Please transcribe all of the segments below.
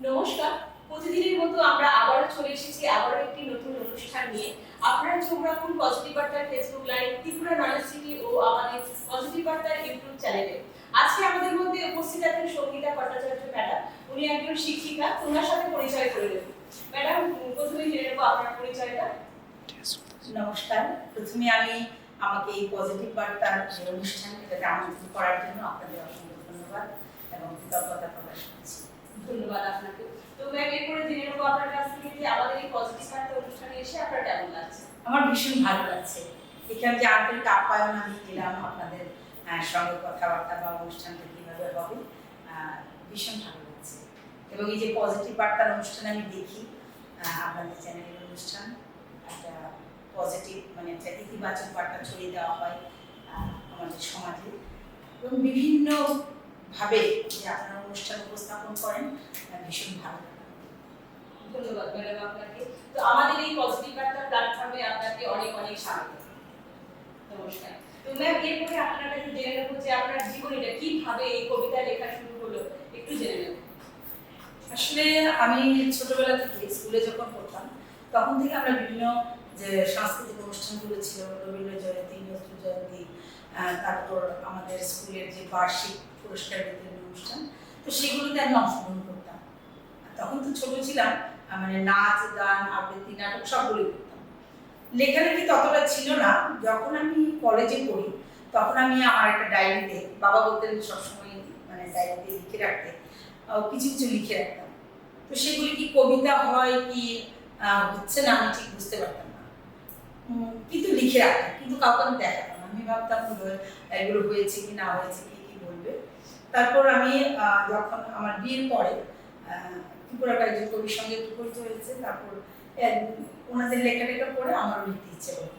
নমস্কার। প্রতিদিনের মতো আমরা আবারও চলে এসেছি আবারও একটি নতুন অনুষ্ঠান নিয়ে। আপনারা চোখ রাখুন পজিটিভ বার্তার Facebook live Tripura knowledge city ও আমাদের পজিটিভ বার্তার ইউটিউব চ্যানেলে আজকে আমাদের মধ্যে উপস্থিত আছেন সঙ্গীতা ভট্টাচার্য ম্যাডাম। উনি একজন শিক্ষিকা। ওনার সাথে পরিচয় করে দেব। ম্যাডাম প্রথমে জেনে নেব আপনার পরিচয়টা। নমস্কার। প্রথমে আমি আমাকে এই পজিটিভ বার্তার যে অনুষ্ঠান এটাতে আমন্ত্রণ করার জন্য আপনাদের অসংখ্য ধন্যবাদ এবং কৃতজ্ঞতা প্রকাশ করছি। ধন্যবাদ আপনাকে। তো ম্যাম এরপরে জেনে নেব আপনার কাছ থেকে যে আমাদের এই পজিটিভ বার্তা অনুষ্ঠানে এসে আপনার কেমন লাগছে? আমার ভীষণ ভালো লাগছে। এখানে যে আন্তরিক আপ্যায়ন আমি দিলাম আপনাদের সঙ্গে কথাবার্তা বা অনুষ্ঠানটা কীভাবে হবে ভীষণ ভালো লাগছে। এবং এই যে পজিটিভ বার্তার অনুষ্ঠান আমি দেখি আপনাদের চ্যানেলের অনুষ্ঠান, একটা পজিটিভ মানে একটা ইতিবাচক বার্তা ছড়িয়ে দেওয়া হয় আমাদের সমাজে। এবং বিভিন্ন ভাবে যে আপনারা অনুষ্ঠান উপস্থাপন করেন ভীষণ ভালো। ধন্যবাদ ম্যাডাম আপনাকে। তো আমাদের এই পজিটিভ বার্তা প্ল্যাটফর্মে আপনাকে অনেক অনেক স্বাগত। নমস্কার। তো ম্যাম এরপরে আপনার কাছে জেনে নেব যে আপনার জীবনীটা কীভাবে এই কবিতা লেখা শুরু হলো একটু জেনে নেব। আসলে আমি ছোটবেলা থেকে স্কুলে যখন পড়তাম তখন থেকে আমরা বিভিন্ন যে সাংস্কৃতিক অনুষ্ঠানগুলো ছিল রবীন্দ্র জয়ন্তী নজরুল জয়ন্তী তারপর আমাদের স্কুলের যে বার্ষিক পুরস্কার বিতরণ অনুষ্ঠান। তো সেগুলোতে আমি অংশগ্রহণ করতাম। তখন তো ছোট ছিলাম মানে নাচ, গান, আবৃত্তি, নাটক সবগুলোই করতাম লেখালেখি ততটা ছিল না। যখন আমি কলেজে পড়ি, তখন আমি আমার একটা ডায়েরিতে বাবা বলতেন সবসময় মানে ডায়েরিতে লিখে রাখতে কিছু কিছু লিখে রাখতাম। তো সেগুলি কি কবিতা হয় কি হচ্ছে না, আমি ঠিক বুঝতে পারতাম না। কিন্তু লিখে রাখতাম, কিন্তু কাউকে আমি দেখাতাম। আমি ভাবতাম, এগুলো হয়েছে কি, না হয়েছে কি? তারপর আমি যখন আমার বিয়ের পরে ত্রিপুরার একজন কবির সঙ্গে পরিচয় হয়েছে তারপর ওনাদের লেখা লেখা পড়ে আমারও লিখতে ইচ্ছে হলো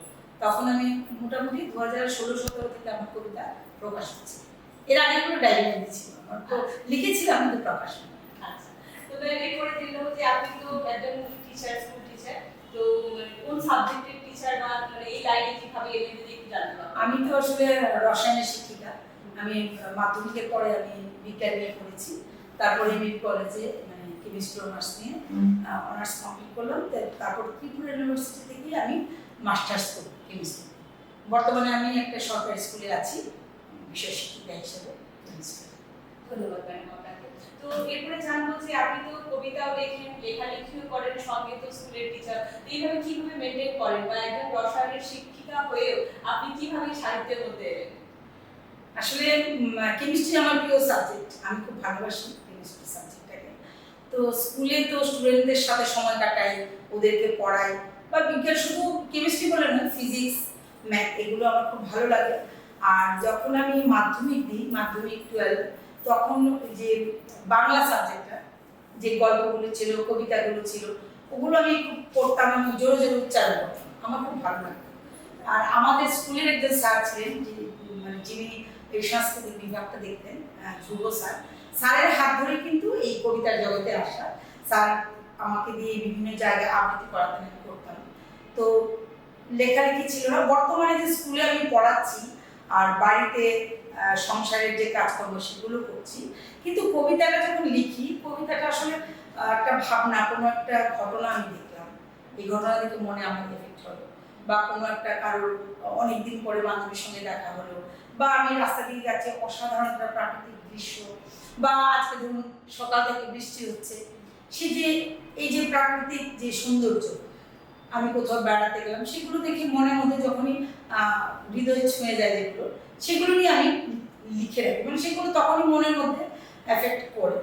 তখন আমি মোটামুটি দু হাজার ষোলো সতেরো থেকে আমার কবিতা প্রকাশ হচ্ছে। এর আগে কোনো ডায়েরি লিখেছিলাম আমার তো লিখেছিলাম কিন্তু প্রকাশ। আচ্ছা তো এরপরে নেব যে আপনি তো একজন টিচার স্কুল টিচার তো মানে কোন সাবজেক্টের টিচার বা মানে এই লাইনে কীভাবে এলেন যদি একটু জানতে আমি তো আসলে রসায়নের শিক্ষিকা। আমি মাধ্যমিকের পরে আমি বিজ্ঞান নিয়ে পড়েছি। তারপরে এমবি কলেজে মানে কেমিস্ট্রি অনার্স নিয়ে অনার্স কমপ্লিট করলাম। তারপর ত্রিপুরা ইউনিভার্সিটি থেকে আমি মাস্টার্স করি কেমিস্ট্রি বর্তমানে আমি একটা সরকারি স্কুলে আছি বিষয় শিক্ষিকা হিসেবে ধন্যবাদ ম্যাডাম আপনাকে। তো এরপরে জানব যে আপনি তো কবিতাও লেখেন লেখালেখিও করেন সঙ্গে তো স্কুলের টিচার এইভাবে কীভাবে মেনটেন করেন? বা একজন রসায়নের শিক্ষিকা হয়েও আপনি কীভাবে সাহিত্যের মধ্যে এলেন আসলে কেমিস্ট্রি আমার প্রিয় সাবজেক্ট আমি খুব ভালোবাসি কেমিস্ট্রি সাবজেক্টটাকে তো স্কুলে তো স্টুডেন্টদের সাথে সময় কাটাই, ওদেরকে পড়াই। বা বিজ্ঞান শুধু কেমিস্ট্রি বলে না ফিজিক্স ম্যাথ এগুলো আমার খুব ভালো লাগে। আর যখন আমি মাধ্যমিক দিই, মাধ্যমিক টুয়েলভ তখন যে বাংলা সাবজেক্টটা যে গল্পগুলো ছিল, কবিতাগুলো ছিল, ওগুলো আমি খুব পড়তাম, আমি জোরে জোরে উচ্চারণ করতাম। আমার খুব ভালো লাগতো। আর আমাদের স্কুলের একজন স্যার ছিলেন মানে যিনি সাংস্কৃতিক বিভাগটা দেখতেন স্যার। স্যারের হাত ধরে কিন্তু এই কবিতার জগতে আসা। স্যার আমাকে দিয়ে বিভিন্ন জায়গায় আবৃত্তি করাতেন, আমি করতাম। তো লেখালেখি ছিল না। বর্তমানে যে স্কুলে আমি পড়াচ্ছি আর বাড়িতে সংসারের যে কাজকর্ম সেগুলো করছি, কিন্তু কবিতাটা যখন লিখি, কবিতাটা আসলে একটা ভাবনা, কোনো একটা ঘটনা আমি দেখলাম। এই ঘটনা দেখে মনে আমার এফেক্ট হলো। বা কোনো একটা কারোর অনেকদিন পরে বান্ধবীর সঙ্গে দেখা হলো। বা আমি রাস্তা দিয়ে যাচ্ছি, অসাধারণ একটা প্রাকৃতিক দৃশ্য। বা আজকে ধরুন সকাল থেকে বৃষ্টি হচ্ছে, সে যে, এই যে প্রাকৃতিক যে সৌন্দর্য, আমি কোথাও বেড়াতে গেলাম, সেগুলো দেখে মনের মধ্যে যখনই হৃদয় ছুঁয়ে যায় যেগুলো সেগুলো নিয়ে আমি লিখে রাখি। মানে সেগুলো তখনই মনের মধ্যে এফেক্ট করে।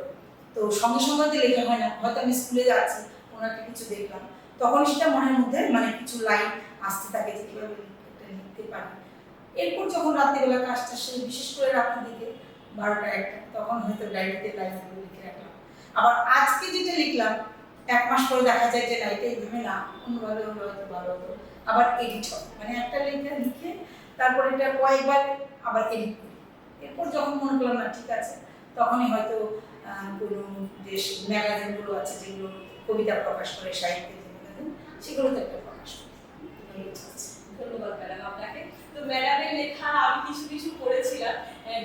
তো সঙ্গে সঙ্গে তো লেখা হয় না, হয়তো আমি স্কুলে যাচ্ছি একটা কিছু দেখলাম তখন সেটা মনের মধ্যে মানে কিছু লাইন আসতে থাকে যে কীভাবে লিখতে পারি। এরপর যখন রাত্রিবেলা কাজটা সে বিশেষ করে রাতের দিকে বারোটা একটা তখন হয়তো ডায়েরিতে লাইনগুলো লিখে রাখলাম। আবার আজকে যেটা লিখলাম, এক মাস পরে দেখা যায় যে এটা এইভাবে না, অন্যভাবে হয়তো ভালো হতো। আবার এডিট হয় মানে একটা লেখা, লিখে তারপর এটা কয়েকবার আবার এডিট করি। এরপর যখন মনে করলাম, না, ঠিক আছে। তখনই হয়তো কোনো যে ম্যাগাজিনগুলো আছে, যেগুলো কবিতা প্রকাশ করে সাহিত্যের সেগুলোতে একটা প্রকাশ করি। ধন্যবাদ ম্যাডাম আপনাকে। তো ম্যাডামের লেখা আমি কিছু কিছু পড়েছিলাম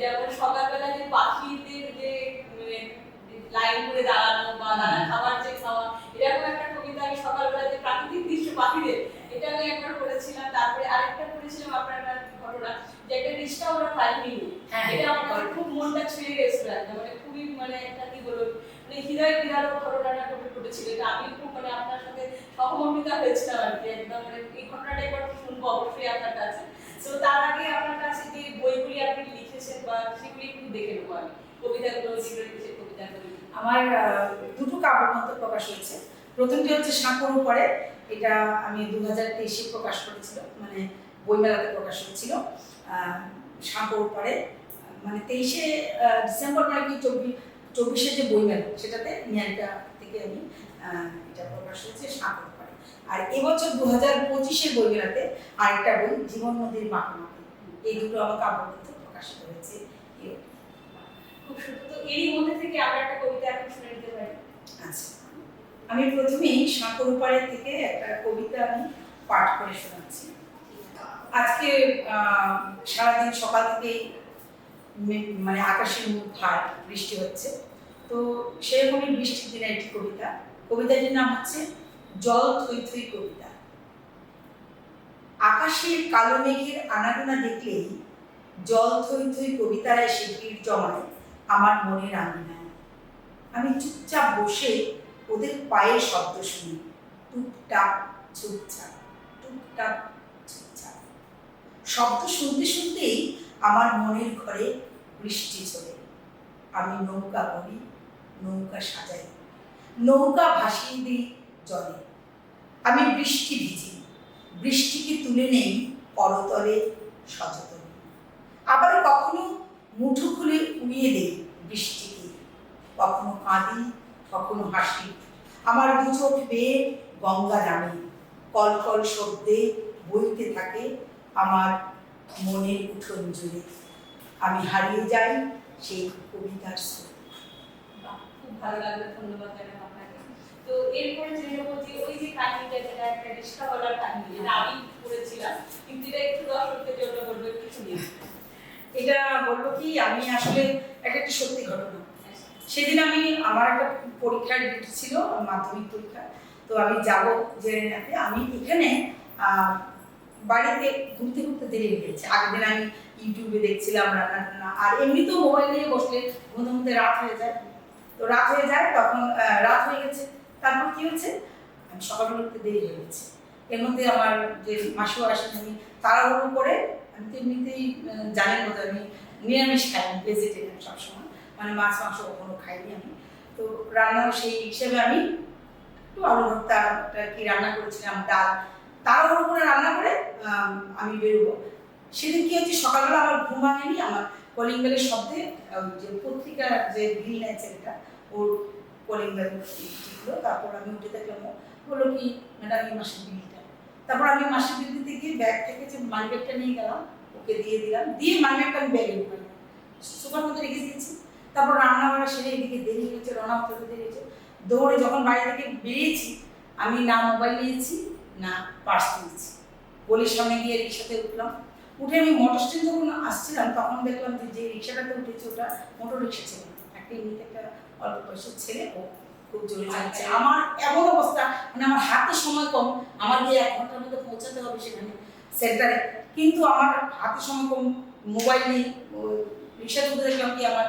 যেমন সকালবেলা যে পাখিদের যে মানে, লাইন করে দাঁড়ানো বা দাদা খাবার যে খাওয়া এরকম একটা কবিতা আমি সকালবেলা যে প্রাকৃতিক দৃশ্য পাখিদের এটা আমি একবার করেছিলাম। তারপরে আরেকটা করেছিলাম আপনার ঘটনা যে একটা রিক্সা ওরা পাইনি হ্যাঁ, এটা আমার। খুব মনটা ছুঁয়ে গেছিল মানে খুবই মানে একটা কি বলব মানে হৃদয় বিদারক ঘটনাটা ঘটে ঘটেছিল। এটা আমি খুব মানে আপনার সাথে সহমর্মিতা হয়েছিলাম আর কি একদম মানে এই ঘটনাটা একবার শুনব অবশ্যই আপনার কাছে। তো তার আগে আপনার কাছে যে বইগুলি আপনি লিখেছেন বা সেগুলি একটু দেখে নেব আমি। কবিতাগুলো লিখেছেন কবিতাগুলো। আমার দুটো কাব্যগ্রন্থ প্রকাশ হয়েছে। প্রথমটি হচ্ছে সাঁকোর উপরে। এটা আমি দু হাজার তেইশে প্রকাশ করেছিল মানে বইমেলাতে প্রকাশ হয়েছিল সাঁকোর উপরে। মানে তেইশে ডিসেম্বর মানে কি? চব্বিশ চব্বিশে যে বইমেলা, সেটাতে নিয়ারিকা থেকে আমি এটা প্রকাশ হয়েছে সাঁকোর আর এবছর দু হাজার পঁচিশের বইমেলাতে আরেকটা বই জীবন নদীর মাখামাখি এই দুটো আমার কাব্যগ্রন্থ প্রকাশিত হয়েছে। খুব সুন্দর। তো এরই মধ্যে থেকে আমরা একটা কবিতা এখন শুনে নিতে পারি। আচ্ছা। আমি প্রথমেই সাঁকর থেকে একটা কবিতা আমি পাঠ করে শোনাচ্ছি। আজকে সারাদিন সকাল থেকেই মানে আকাশের মুখ ভার বৃষ্টি হচ্ছে। তো সেরকমই বৃষ্টির দিনে একটি কবিতা। কবিতাটির নাম হচ্ছে জল থই থই কবিতা। আকাশের কালো মেঘের আনাগোনা দেখলেই জল থই থই কবিতারা এসে ভিড় জমায় আমার মনের আঙিনায়। আমি চুপচাপ বসে ওদের পায়ের শব্দ শুনি। টুকটাক চুপচাপ টুকটাক চুপচাপ শব্দ শুনতে শুনতেই আমার মনের ঘরে বৃষ্টি চলে। আমি নৌকা করি, নৌকা সাজাই। নৌকা ভাসিয়ে দিই জলে। আমি বৃষ্টি ভিজি। বৃষ্টিকে তুলে নেই করতলে সচেতন আবার কখনো মুঠো খুলে উড়িয়ে দেই বৃষ্টিকে। কখনো কাঁদি, কখনো হাসি। আমার দু চোখ বেয়ে গঙ্গা নামে। কলকল শব্দে বইতে থাকে আমার মনের উঠোন জুড়ে। আমি হারিয়ে যাই সেই কবিতার স্রোতে। খুব ভালো লাগল। ধন্যবাদ আপনাকে। তো এরপরে জেনে নেব যে ওই যে কাহিনীটা যেটা একটা রিক্সাওয়ালার কাহিনী যেটা আমি করেছিলাম কিন্তু এটা একটু দর্শকদের জন্য বলব একটু শুনিয়ে এটা বলব কি আমি আসলে একটা একটা সত্যি ঘটনা। সেদিন আমি আমার একটা পরীক্ষার ডেট ছিল মাধ্যমিক পরীক্ষা। তো আমি যাব জেনে জেনেনাতে আমি এখানে বাড়িতে ঘুরতে ঘুরতে দেরি হয়ে গেছে। আগের দিন আমি ইউটিউবে দেখছিলাম রান্না টান্না আর এমনিতেও মোবাইল নিয়ে বসলে ঘুমতে ঘুমতে রাত হয়ে যায়। তো রাত হয়ে যায় তখন রাত হয়ে গেছে। তারপর কি হয়েছে? আমি উঠতে দেরি হয়ে গেছে। এর মধ্যে আমার যে মাসু আসেন আমি তাড়াহুড়ো করে, আমি তো এমনিতেই জানেন মতো আমি নিরামিষ খাই, আমি ভেজিটেরিয়ান সবসময়। মানে মাছ, মাংস কখনো খাইনি আমি। তো রান্নাও সেই হিসেবে আমি একটু আলু ভর্তা কি রান্না করেছিলাম, ডাল। তাড়াহুড়ো করে রান্না করে, আমি বেরোবো। সেদিন কি হচ্ছে সকালবেলা আমার ঘুম ভাঙেনি, আমার কলিং বেলের শব্দে যে পত্রিকার যে বিল নেয় ছেলেটা, ওর কলিং বেল টিকলো তারপর আমি উঠে দেখলাম বলল কি? ম্যাডাম এই মাসের বিলটা। তারপর আমি মাসের বিল দিতে গিয়ে ব্যাগ থেকে যে মানি ব্যাগটা নিয়ে গেলাম, ওকে দিয়ে দিলাম। দিয়ে মানি ব্যাগটা আমি ব্যাগে ঢুকালাম সুপার মধ্যে রেখে দিয়েছি। তারপর রান্না বান্না সেরে এদিকে দেরি হয়েছে, রওনা হতে দেরি হয়েছে। দৌড়ে যখন বাড়ি থেকে বেরিয়েছি, আমি না মোবাইল নিয়েছি, না পার্স নিয়েছি গলির সামনে গিয়ে রিক্সাতে উঠলাম। উঠে আমি মোটর স্ট্যান্ড যখন আসছিলাম, তখন দেখলাম যে রিক্সাটাতে উঠেছি ওটা মোটর রিক্সা ছিল। এমনিতে একটা অল্প বয়সের ছেলে ও খুব জোরে যাচ্ছে আমার এমন অবস্থা মানে আমার হাতে সময় কম আমার গিয়ে এক ঘণ্টার মধ্যে পৌঁছাতে হবে সেখানে সেন্টারে। কিন্তু আমার হাতে সময় কম মোবাইল নেই রিক্সা তুলতে দেখলাম কি আমার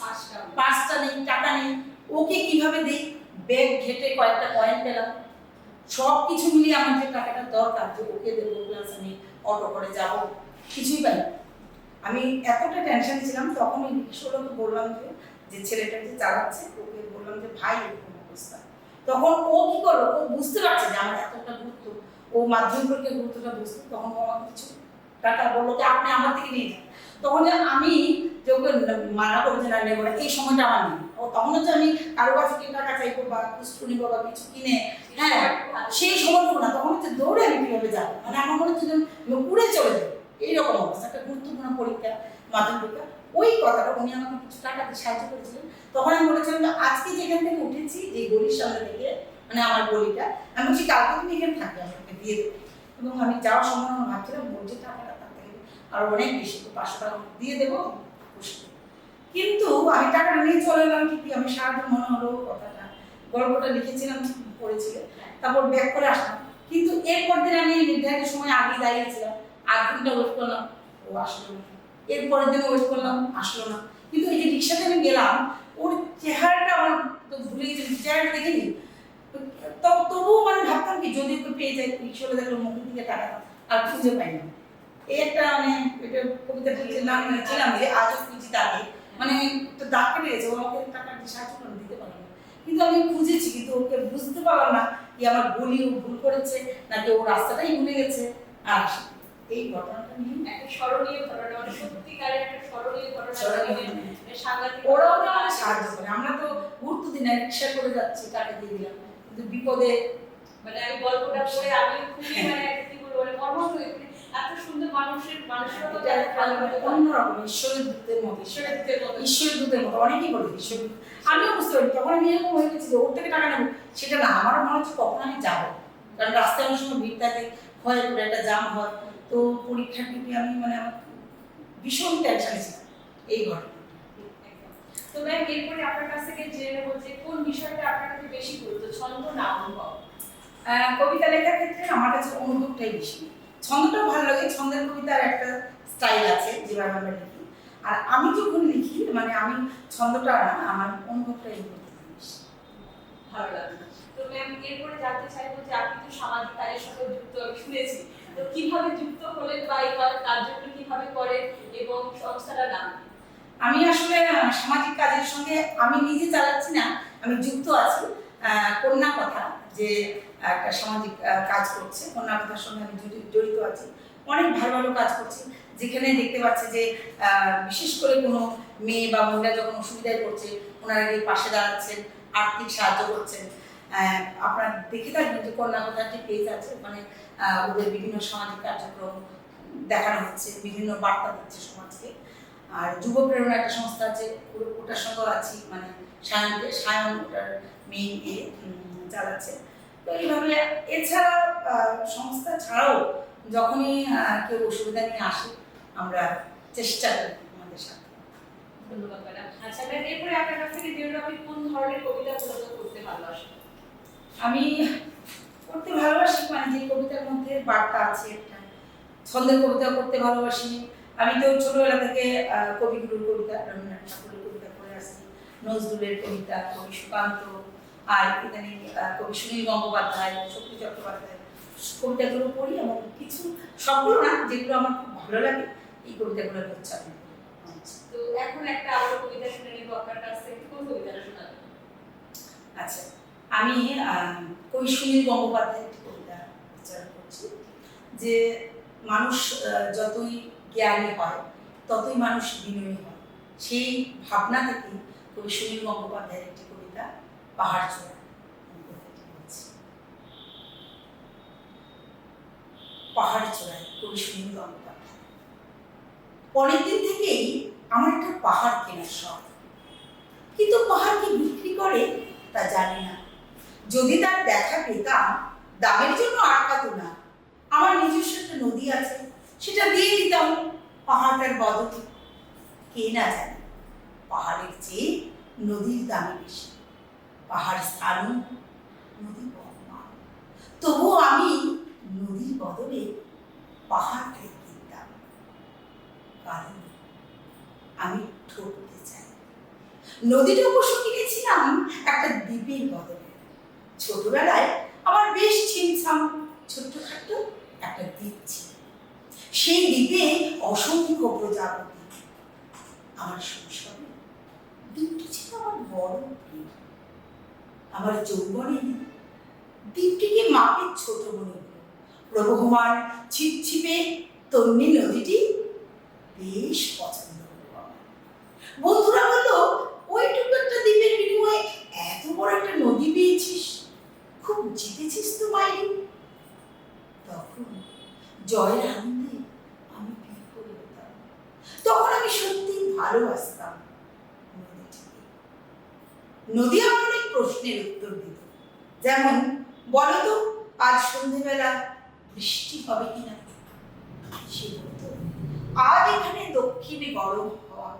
পাঁচটা। পাঁচটা নেই টাকা নেই। ওকে কীভাবে দেই? ব্যাগ ঘেটে কয়েকটা কয়েন পেলাম। সব কিছু মিলিয়ে আমার যে টাকাটা দরকার যে ওকে দেবো প্লাস আমি অটো করে যাব কিছুই পাই আমি এতটা টেনশন ছিলাম তখন ওই রিক্সাওয়ালাকে বললাম যে যে ছেলেটা যে চালাচ্ছে, ওকে বললাম যে, ভাই, এরকম অবস্থা। তখন ও কি করল? ও বুঝতে পারছে যে, আমার এতটা গুরুত্ব। ও মাধ্যমিক পরীক্ষার গুরুত্বটা বুঝতো। তখন ও আমাকে কিছু টাকা বলল যে, আপনি আমার থেকে নিয়ে যান। তখন যে আমি যে ওকে মানা করে যে, না নেব না এই সময়টা আমার নেই। ও তখন হচ্ছে আমি কারও কাছে কি টাকা চাইব বা খুচরো নিবো বা কিছু কিনে হ্যাঁ সেই সময়টুকু না, তখন হচ্ছে দৌড়ে আমি কীভাবে যাব? মানে আমার মনে হচ্ছে যে উড়ে চলে যাব। এইরকম অবস্থা। একটা গুরুত্বপূর্ণ পরীক্ষা, মাধ্যমিক পরীক্ষা। ওই কথাটা উনি আমাকে কিছু টাকা সাহায্য করেছিলেন। তখন আমি বলেছিলাম যে আজকে যেখান থেকে উঠেছি, যে গলির সামনে থেকে মানে আমার গলিটা, আমি বলছি, কালকে তুমি এখানে থাকবে আমি ওকে দিয়ে দেবো এবং আমি যাওয়ার সময় আমার ভাবছিলাম বলছি টাকাটা থেকে আরও অনেক বেশি পাঁচশো টাকা দিয়ে দেবো কিন্তু আমি টাকা নিয়ে চলে এলাম ঠিকই, আমি সারাদিন মনে হলো কথাটা, গল্পটা লিখেছিলাম পড়েছিল তারপর ব্যাক করে আসলাম। কিন্তু এরপর দিন আমি নির্ধারিত সময় আগে দাঁড়িয়েছিলাম, আধ ঘণ্টা ওয়েট করলাম, ও আসলো। না এরপরের দিন ওয়েট করলাম আসলো না। কিন্তু এই যে রিক্সাতে আমি গেলাম, ওর চেহারাটা আমার ভুলে গেছি, চেহারাটা দেখিনি। তবুও মানে ভাবতাম কি, যদি ওকে পেয়ে যাই রিক্সাটা দেখল মুখের দিকে তাকাতাম আর খুঁজে পাই না। একটা মানে এটা কবিতা নাম ছিলাম যে আজও খুঁজি তাকে মানে একটা দাগ কেটে গেছে, ও আমাকে টাকা সাহায্য করে দিতে পারল না। কিন্তু আমি খুঁজেছি, কিন্তু ওকে বুঝতে পারলাম না, কি আমার বলি ও ভুল করেছে, নাকি ও রাস্তাটাই ভুলে গেছে। আর এই নিয়ে একটা স্মরণীয় ঘটনা মানে সত্যিকারের একটা স্মরণীয় ঘটনা। মানে ওরাও ঘটনা। সাহায্য করে। আমরা তো দিই না রিক্সা করে যাচ্ছি টাকা দিয়ে দিলাম। কিন্তু বিপদে মানে আমি গল্পটা পড়ে আমি খুবই মানে কি বলব মানে হয়ে পড়ি। এত সুন্দর মানুষের মানুষের তো এটা একটা মানে অন্যরকম ঈশ্বরের দূতের মতো। ঈশ্বরের দিতের মতো। ঈশ্বরের দূতের মতো। অনেকেই বলে ঈশ্বর। আমিও বুঝতে পারি তখন আমি এরকম হয়ে গেছি যে ওর থেকে টাকা নেব। সেটা না আমার মনে হচ্ছে কখন আমি যাব। কারণ রাস্তায় অনেক সময় ভিড় থাকে হয় করে একটা জাম হয়। তো পরীক্ষার দিকে আমি মানে আমার ভীষণ টেনশনে ছিলাম এই ঘটনা তো ম্যাম এরপরে আপনার কাছ থেকে জেনে নেব যে কোন বিষয়টা আপনার কাছে বেশি গুরুত্ব ছন্দ না অনুভব? কবিতা লেখার ক্ষেত্রে আমার কাছে অনুভবটাই বেশি। ছন্দটাও ভালো লাগে ছন্দের কবিতার একটা স্টাইল আছে যেভাবে আমরা লিখি। আর আমি যখন লিখি মানে আমি ছন্দটা না আমার অনুভবটাই ভালো লাগল। তো ম্যাম এরপরে জানতে চাইব যে আপনি তো সামাজিক কাজের সাথে যুক্ত শুনেছি। কীভাবে যুক্ত হলেন বা এই কীভাবে করেন এবং সংস্থাটার নাম? আমি আসলে সামাজিক কাজের সঙ্গে আমি নিজে চালাচ্ছি না, আমি যুক্ত আছি। কন্যা কথা, যে একটা সামাজিক কাজ করছে, কন্যা কথার সঙ্গে আমি জড়িত আছি। অনেক ভালো ভালো কাজ করছি, যেখানে দেখতে পাচ্ছি যে বিশেষ করে কোনো মেয়ে বা মহিলা যখন অসুবিধায় পড়ছে, ওনারা গিয়ে পাশে দাঁড়াচ্ছেন, আর্থিক সাহায্য করছেন। আপনারা দেখে থাকবেন যে কন্যা কথার যে পেজ আছে, ওখানে ওদের বিভিন্ন সামাজিক কার্যক্রম দেখানো হচ্ছে, বিভিন্ন বার্তা দিচ্ছে সমাজকে। আর যুব প্রেরণা একটা সংস্থা আছে ওটার সঙ্গেও আছি মানে সায়নকে, সায়ন ওটার মেইন এ চালাচ্ছে। তো এইভাবে এছাড়া সংস্থা ছাড়াও যখনই কেউ অসুবিধা নিয়ে আসে, আমরা চেষ্টা করি আমাদের সাথে। ধন্যবাদ ম্যাডাম। আচ্ছা ম্যাম, এরপরে আপনার কাছ থেকে আপনি কোন ধরনের কবিতা মূলত করতে ভালোবাসেন? আমি পড়তে ভালোবাসি মানে যে কবিতার মধ্যে বার্তা আছে একটা। ছন্দের কবিতা পড়তে ভালোবাসি। আমি তো ছোটবেলা থেকে কবিগুরুর কবিতা রবীন্দ্রনাথ ঠাকুরের কবিতা পড়ে আসছি নজরুলের কবিতা কবি সুকান্ত আর ইদানিং কবি সুনীল গঙ্গোপাধ্যায় শক্তি চট্টোপাধ্যায়। কবিতাগুলো পড়ি এবং কিছু সবগুলো না যেগুলো আমার খুব ভালো লাগে এই কবিতাগুলো উচ্চারণ আচ্ছা। তো এখন একটা আবার কবিতা শুনে নেব আপনার কাছ থেকে কোন কবিতাটা শোনাবেন? আচ্ছা। আমি কবি সুনীল গঙ্গোপাধ্যায়ের একটি কবিতা উচ্চারণ করছি যে মানুষ যতই জ্ঞানী হয়, ততই মানুষ বিনয়ী হয়। সেই ভাবনা থেকে কবি সুনীল গঙ্গোপাধ্যায়ের একটি কবিতা পাহাড় চূড়া। পাহাড় চূড়ায় কবি সুনীল গঙ্গোপাধ্যায়। অনেকদিন থেকেই আমার একটা পাহাড় কেনার শখ। কিন্তু পাহাড়কে বিক্রি করে তা জানি না। যদি তার দেখা পেতাম, দামের জন্য আটকাতো না। আমার নিজস্ব একটা নদী আছে, সেটা দিয়ে দিতাম পাহাড়টার বদলে। কে না জানে, পাহাড়ের চেয়ে নদীর দামে বেশি। পাহাড় স্থানও নদী বহমান। তবুও আমি নদীর বদলে পাহাড়কে কিনতাম। কারণ আমি ঠকতে চাই। নদীটা অবশ্য কিনেছিলাম একটা দ্বীপের বদলে। ছোটবেলায় আমার বেশ ছিমছাম ছোট্টখাট্ট একটা দ্বীপ ছিল। সেই দ্বীপে অসংখ্য প্রজাপতি। আমার শৈশবে দ্বীপটি ছিল আমার বড় প্রিয় আমার যৌবনে দ্বীপটিকে মাপের ছোট মনে প্রবহমান ছিপছিপে তন্নি নদীটি বেশ পছন্দ বন্ধুরা বলল, ওইটুকু একটা দ্বীপের বিনিময়ে এত বড় একটা নদী পেয়েছিস? খুব জিতেছিস তো মাইরি। তখন জয়ের আনন্দে আমি করে হতাম তখন আমি সত্যি ভালোবাসতাম নদী আমার অনেক প্রশ্নের উত্তর দিত। যেমন আজ সন্ধেবেলা বৃষ্টি হবে কিনা? সে বলতো, আজ এখানে দক্ষিণে গরম হওয়া।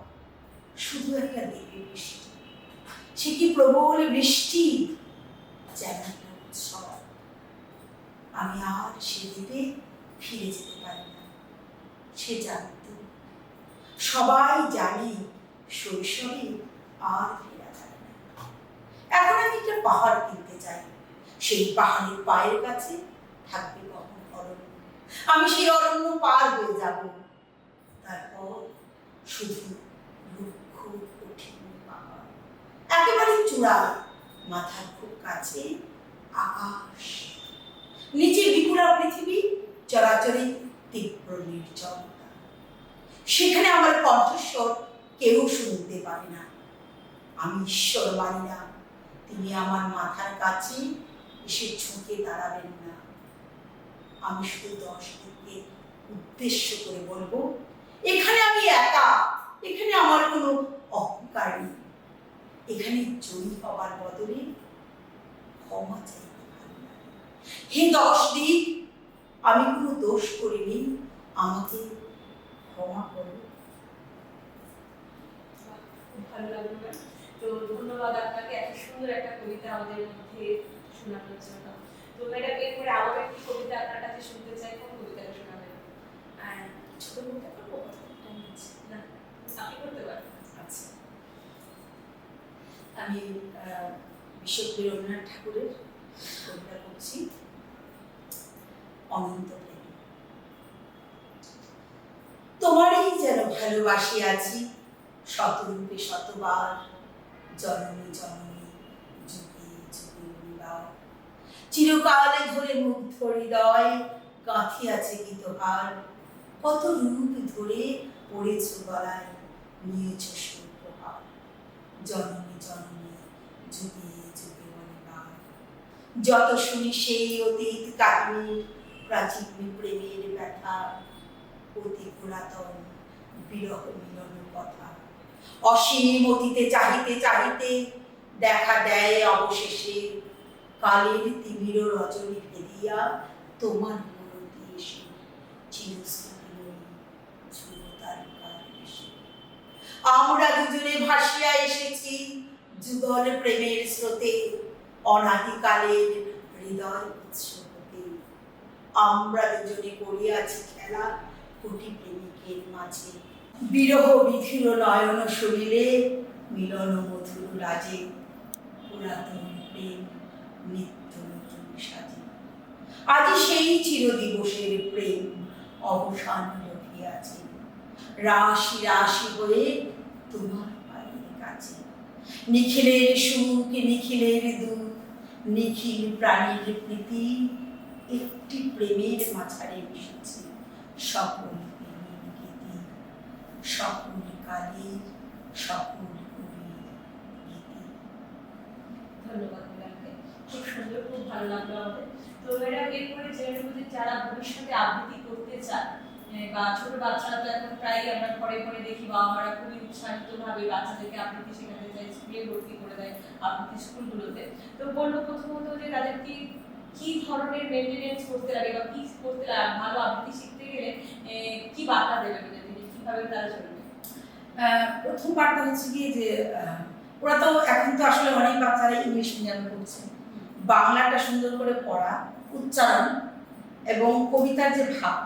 শুধু একটা দেবী বৃষ্টি। সে কি প্রবল বৃষ্টি? যেন একটা আমি আর সে ফিরে যেতে পারি না। সে জানত। সবাই জানে শৈশবে আর ফেরা যায় না। এখন আমি একটা পাহাড় কিনতে চাই। সেই পাহাড়ের পায়ের কাছে থাকবে কখন অরণ্য। আমি সেই অরণ্য পার হয়ে যাব। তারপর শুধু রুক্ষ কঠিন পাহাড়। একেবারে চূড়া, মাথার খুব কাছে আকাশ নিচে বিপুরা পৃথিবী চরাচরে তীব্র নির্জনতা। সেখানে আমার কণ্ঠস্বর কেউ শুনতে পারে না। আমি ঈশ্বর মানি না। তিনি আমার মাথার কাছে এসে ঝুঁকে দাঁড়াবেন না। আমি শুধু দশ উদ্দেশ্য করে বলব, এখানে আমি একা, এখানে আমার কোনো অহংকার নেই। এখানে জয়ী হবার বদলে ক্ষমা হে দশ দিন আমি কোনো দোষ করিনি, আমাকে ক্ষমা করো। তো ধন্যবাদ আপনাকে, এত সুন্দর একটা কবিতা আমাদের মধ্যে শোনানোর জন্য। তো ম্যাডাম, এরপরে আরও একটি কবিতা আপনার কাছে শুনতে চাই। কোন কবিতাটা শোনাবেন? মতো করব? না, আপনি করতে পারেন। আচ্ছা। আমি বিশ্বকবি রবীন্দ্রনাথ ঠাকুরের কবিতা করছি অনন্ত তোমারই যেন ভালোবাসি আছি, শতরূপে শতবার যুগে যুগে চিরকালে ধরে মুগ্ধ হৃদয় গাঁথি আছে গীতহার কত রূপ ধরে পড়েছ গলায়, নিয়েছ সুপ্রভার জননী জননী, যুগে যত শুনি সেই অতীত কাহিনী, প্রাচীন প্রেমের ব্যথা অতি পুরাতন বিরহ মিলন কথা। অসীম অতীতে চাহিতে চাহিতে দেখা দেয় অবশেষে কালের তিমির রজনী ভেদিয়া তোমার মূর্তি এসে। আমরা দুজনে ভাসিয়া এসেছি যুগল প্রেমের স্রোতে। অনাদিকালের হৃদয় উৎসবতে আমরা দুজনে করিয়াছি খেলা, কোটি প্রেমিকের মাঝে। বিরহ বিধির নয়ন শরীরে, মিলন মধুর রাজে। পুরাতন প্রেম নিত্য নতুন সাজে। আজ সেই চিরদিবসের প্রেম অবসান রহিয়াছে রাশি রাশি হয়ে তোমার পায়ের কাছে। নিখিলের সুখ, নিখিলের দুঃখ নিখিল প্রাণীর প্রীতি একটি প্রেমের মাঝারে মিশেছে সকল প্রেমের গীতি সকল কালের সকল কবির ধন্যবাদ খুব সুন্দর খুব ভালো লাগল আমাদের। তো ম্যাডাম এরপরে যে যারা ভবিষ্যতে আবৃত্তি করতে এ, বা ছোট বাচ্চারা তো এখন প্রায় আমরা ঘরে ঘরে দেখি বাবা মারা খুবই উৎসাহিত ভাবে বাচ্চাদেরকে আবৃত্তি শেখাতে চাই স্কুলে ভর্তি দেয় আবৃত্তি স্কুলগুলোতে। তো বলব প্রথমত যে তাদের কি কি ধরনের মেনটেনেন্স করতে লাগে বা কি করতে লাগে ভালো শিখতে গেলে কি বার্তা কীভাবে তারা চলবে? প্রথম বার্তা হচ্ছে গিয়ে যে ওরা তো এখন তো আসলে অনেক বাচ্চারা ইংলিশ মিডিয়ামে পড়ছে। বাংলাটা সুন্দর করে পড়া উচ্চারণ এবং কবিতার যে ভাব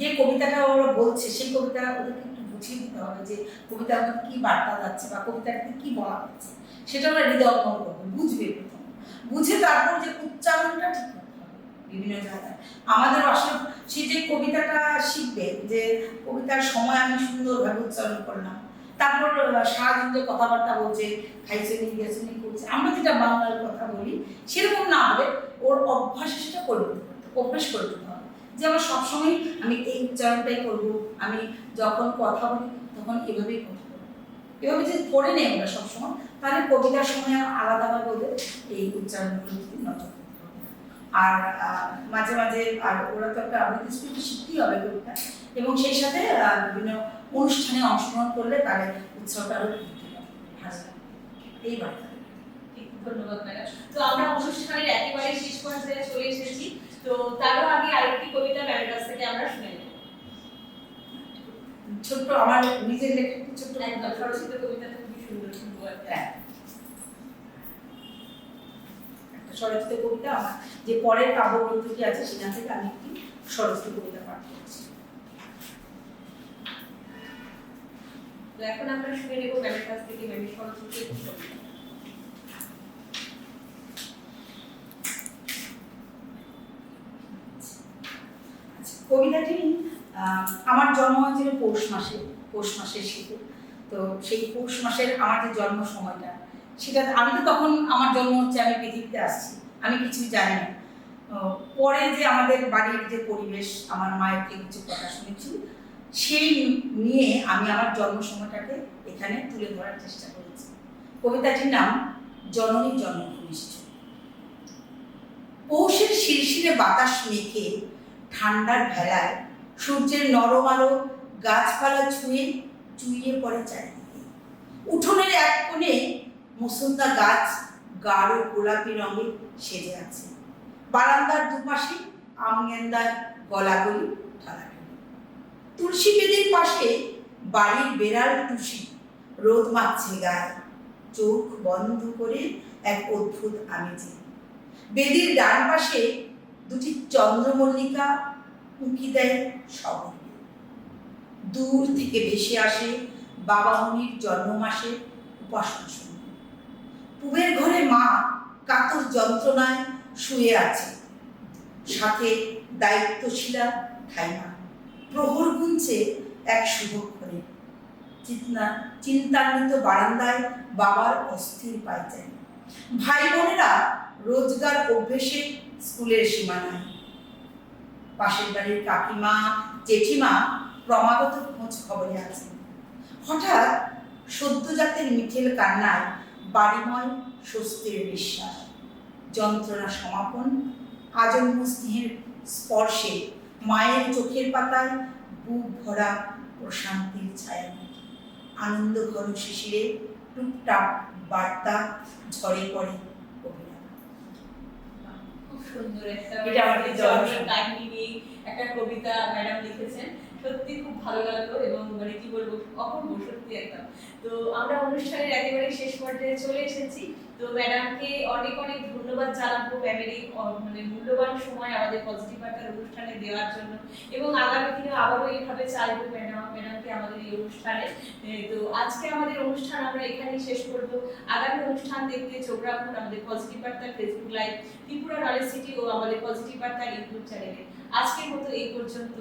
যে কবিতাটা ওরা বলছে সেই কবিতা ওদেরকে বুঝিয়ে দিতে হবে যে কবিতার মধ্যে কি বার্তা যাচ্ছে বা কবিতাটাতে কি বলা হচ্ছে। সেটা আমরা হৃদয় হৃদয়ঙ্গম করব, বুঝবে প্রথম। বুঝে তারপর যে উচ্চারণটা ঠিক করতে হবে বিভিন্ন জায়গায়। আমাদের আসলে সে যে কবিতাটা শিখবে, যে কবিতার সময় আমি সুন্দরভাবে উচ্চারণ করলাম, তারপর সারাদিন যে কথাবার্তা বলছে, খাইছে নি করছে, আমরা যেটা বাংলার কথা বলি, সেরকম না হবে ওর অভ্যাসে সেটা করে দিতে হবে, অভ্যাস করে দিতে হবে। যে আমার সবসময় আমি এই উচ্চারণটাই করব, আমি যখন কথা বলি তখন এভাবেই কথা বলব। এভাবে যদি করে নেই আমরা সবসময়, তাহলে কবিতার সময় আলাদাভাবে ওদের এই উচ্চারণগুলো নজর আর মাঝে মাঝে, আর ওরা তো একটা আবৃত্তি স্কুল শিখতেই হবে কবিতা। এবং সেই সাথে বিভিন্ন অনুষ্ঠানে অংশগ্রহণ করলে তাহলে উৎসবটা আরও বৃদ্ধি পাবে এই বার্তা। ধন্যবাদ ম্যাডাম। তো আমরা অনুষ্ঠানের একেবারে শেষ পর্যায়ে চলে এসেছি। তো তারও আগে আরেকটি কবিতা ম্যামের কাছ থেকে আমরা শুনে নেব ছোট্ট আমার নিজের লেখা ছোট্ট কবিতা। সরস্বতী কবিতাটা খুবই সুন্দর একটা। হ্যাঁ একটা কবিতা আমার যে পরের কাব্যগ্রন্থটি আছে সেখান থেকে আমি একটি স্বরচিত কবিতা পাঠ করছি তো এখন আমরা শুনে নেব ম্যামের কাছ থেকে ম্যামের সরস্বতী কবিতা। আচ্ছা, কবিতাটি আমার জন্ম হয়েছিল পৌষ মাসে, পৌষ মাসের শীতে তো সেই পৌষ মাসের আমার যে জন্ম সময়টা, সেটা আমি তো তখন আমার জন্ম হচ্ছে, আমি পৃথিবীতে আসছি, আমি কিছুই জানি না। পরে যে আমাদের বাড়ির যে পরিবেশ, আমার মায়ের থেকে কিছু কথা শুনেছি, সেই নিয়ে আমি আমার জন্ম সময়টাকে এখানে তুলে ধরার চেষ্টা করেছি। কবিতাটির নাম, জননী জন্মভূমিষ্ঠ পৌষের শিরশিরে বাতাস মেখে ঠান্ডার ভেলায় সূর্যের নরম আলো গাছপালা ছুঁয়ে চুইয়ে পড়ে চারিদিকে। উঠোনের এক কোণে মুসুন্দা গাছ গাঢ় গোলাপি রঙে সেজে আছে। বারান্দার দুপাশে আম গেন্দার গলাগলি ঠালাঠালি। তুলসী বেদির পাশে বাড়ির বেড়াল টুসি রোদ মাখছে গায়ে। চোখ বন্ধ করে এক অদ্ভুত আমেজে। বেদির ডান পাশে দুটি চন্দ্রমল্লিকা উঁকি দেয় শহরে দূর থেকে ভেসে আসে বাবা মনির জন্ম মাসে উপাসনা শুনতে পুবের ঘরে মা কাতর যন্ত্রণায় শুয়ে আছে। সাথে দায়িত্বশীলা ঠাইমা। প্রহর গুনছে এক শুভক্ষণে। চিন্তা, চিন্তান্বিত বারান্দায় বাবার অস্থির পাইতেন ভাই বোনেরা রোজগার অভ্যেসে স্কুলের সীমানায়। পাশের বাড়ির কাকিমা, জেঠিমা ক্রমাগত খোঁজ খবরে আছেন হঠাৎ সদ্যজাতের মিঠেল কান্নায় বাড়িময় স্বস্তির বিশ্বাস যন্ত্রণা সমাপন, আজন্ম স্নেহের স্পর্শে মায়ের চোখের পাতায় বুক ভরা প্রশান্তির ছায়া। আনন্দ ঘন শিশিরে টুকটাক বার্তা ঝরে পড়ে। খুব সুন্দর একটা এটা আমাদের একটা জন্মের কাহিনী নিয়ে একটা কবিতা ম্যাডাম লিখেছেন। সত্যি খুব ভালো লাগল এবং মানে কি বলব অপূর্ব সত্যি একদম। তো আমরা অনুষ্ঠানের একেবারে শেষ পর্যায়ে চলে এসেছি। তো ম্যাডামকে অনেক অনেক ধন্যবাদ জানাব ম্যামের মানে মূল্যবান সময় আমাদের পজিটিভ বার্তার অনুষ্ঠানে দেওয়ার জন্য। এবং আগামী দিনে আবারও এইভাবে চাইব ম্যাডাম ম্যাডামকে আমাদের এই অনুষ্ঠানে। তো আজকে আমাদের অনুষ্ঠান আমরা এখানেই শেষ করব। আগামী অনুষ্ঠান দেখতে চোখ রাখুন আমাদের পজিটিভ বার্তার Facebook live Tripura knowledge city ও আমাদের পজিটিভ বার্তার ইউটিউব চ্যানেলে আজকের মতো এই পর্যন্ত।